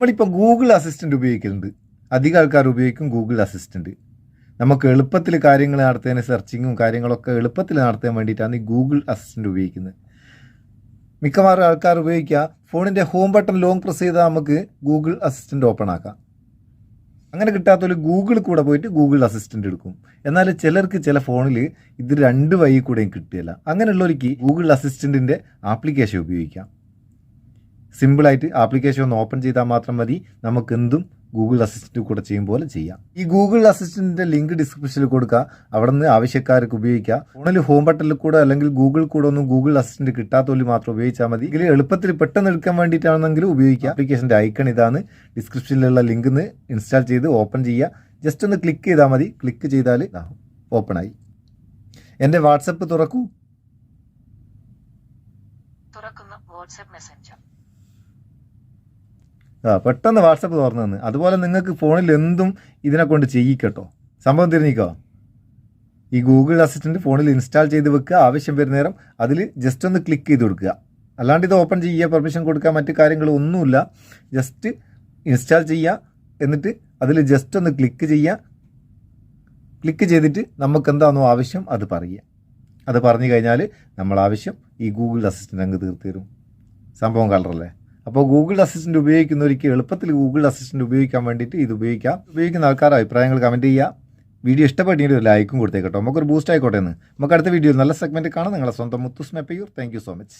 നമ്മളിപ്പോൾ Google assistant ഉപയോഗിക്കുന്നുണ്ട് അധികം ആൾക്കാർ ഉപയോഗിക്കും ഗൂഗിൾ അസിസ്റ്റന്റ് നമുക്ക് എളുപ്പത്തിൽ കാര്യങ്ങൾ നടത്തുന്നതിന് സെർച്ചിങ്ങും കാര്യങ്ങളൊക്കെ എളുപ്പത്തിൽ നടത്താൻ വേണ്ടിയിട്ടാണ് ഈ ഗൂഗിൾ അസിസ്റ്റന്റ് ഉപയോഗിക്കുന്നത്. മിക്കവാറും ആൾക്കാർ ഉപയോഗിക്കുക. ഫോണിന്റെ ഹോം ബട്ടൺ ലോങ് പ്രസ് ചെയ്താൽ നമുക്ക് ഗൂഗിൾ അസിസ്റ്റന്റ് ഓപ്പൺ ആക്കാം. അങ്ങനെ കിട്ടാത്തൊരു ഗൂഗിൾ കൂടെ പോയിട്ട് ഗൂഗിൾ അസിസ്റ്റന്റ് എടുക്കും. എന്നാൽ ചിലർക്ക് ചില ഫോണിൽ ഇത് രണ്ട് വഴി കൂടെയും കിട്ടുകയില്ല അങ്ങനെയുള്ളവർക്ക് ഗൂഗിൾ അസിസ്റ്റന്റിന്റെ ആപ്ലിക്കേഷൻ ഉപയോഗിക്കാം. സിമ്പിളായിട്ട് ആപ്ലിക്കേഷൻ ഒന്ന് ഓപ്പൺ ചെയ്താൽ മാത്രം മതി. നമുക്ക് എന്തും ഗൂഗിൾ അസിസ്റ്റന്റ് കൂടെ ചെയ്യും പോലെ ചെയ്യാം. ഈ ഗൂഗിൾ അസിസ്റ്റന്റിന്റെ ലിങ്ക് ഡിസ്ക്രിപ്ഷനിൽ കൊടുക്കുക. അവിടെ നിന്ന് ആവശ്യക്കാർക്ക് ഉപയോഗിക്കുക ഫോണിൽ ഹോം ബട്ടണിൽ കൂടെ അല്ലെങ്കിൽ ഗൂഗിൾ കൂടെ ഒന്നും ഗൂഗിൾ അസിസ്റ്റന്റ് കിട്ടാത്തോലി മാത്രം ഉപയോഗിച്ചാൽ മതി. ഇതിൽ എളുപ്പത്തിൽ പെട്ടെന്ന് എടുക്കാൻ വേണ്ടിയിട്ടാണെങ്കിലും ഉപയോഗിക്കുക ആപ്ലിക്കേഷന്റെ ഐക്കൺ ഇതാണ്. ഡിസ്ക്രിപ്ഷനിലുള്ള ലിങ്ക് ഇൻസ്റ്റാൾ ചെയ്ത് ഓപ്പൺ ചെയ്യുക. ജസ്റ്റ് ഒന്ന് ക്ലിക്ക് ചെയ്താൽ മതി. ക്ലിക്ക് ചെയ്താൽ ഓപ്പൺ ആയി. എന്റെ വാട്സപ്പ് തുറക്കൂ. തുറക്കുന്ന വാട്സപ്പ് മെസ്സഞ്ചർ. ആ പെട്ടെന്ന് വാട്സപ്പ് തുറന്നു അതുപോലെ നിങ്ങൾക്ക് ഫോണിൽ എന്തും ഇതിനെ കൊണ്ട് ചെയ്യിക്കട്ടോ. സംഭവം തിരിഞ്ഞിക്കോ? ഈ ഗൂഗിൾ അസിസ്റ്റന്റ് ഫോണിൽ ഇൻസ്റ്റാൾ ചെയ്ത് വെക്കുക ആവശ്യം വരുന്ന നേരം അതിൽ ജസ്റ്റ് ഒന്ന് ക്ലിക്ക് ചെയ്ത് കൊടുക്കുക. അല്ലാണ്ട് ഇത് ഓപ്പൺ ചെയ്യുക പെർമിഷൻ കൊടുക്കുക മറ്റു കാര്യങ്ങളൊന്നുമില്ല ജസ്റ്റ് ഇൻസ്റ്റാൾ ചെയ്യുക എന്നിട്ട് അതിൽ ജസ്റ്റ് ഒന്ന് ക്ലിക്ക് ചെയ്യുക. ക്ലിക്ക് ചെയ്തിട്ട് നമുക്ക് എന്താണോ ആവശ്യം അത് പറയുക. അത് പറഞ്ഞു കഴിഞ്ഞാൽ നമ്മൾ ആവശ്യം ഈ ഗൂഗിൾ അസിസ്റ്റന്റ് അങ്ങ് തീർത്തു തരും. സംഭവം കളറല്ലേ അപ്പോൾ ഗൂഗിൾ അസിസ്റ്റന്റ് ഉപയോഗിക്കുന്നവർക്ക് എളുപ്പത്തിൽ ഗൂഗിൾ അസിസ്റ്റന്റ് ഉപയോഗിക്കാൻ വേണ്ടിയിട്ട് ഇത് ഉപയോഗിക്കാം. ഉപയോഗിക്കുന്ന ആൾക്കാർ അഭിപ്രായങ്ങൾ കമന്റ് ചെയ്യുക. വീഡിയോ ഇഷ്ടപ്പെട്ടെങ്കിൽ ഒരു ലൈക്കും കൊടുത്തേക്കട്ടോ നമുക്കൊരു ബൂസ്റ്റ് ആയിക്കോട്ടെ എന്ന് നമുക്ക് അടുത്ത വീഡിയോയിൽ നല്ല സെഗ്മെന്റ് കാണാം. നിങ്ങളെ സ്വന്തം Muthus Meppayur thank so much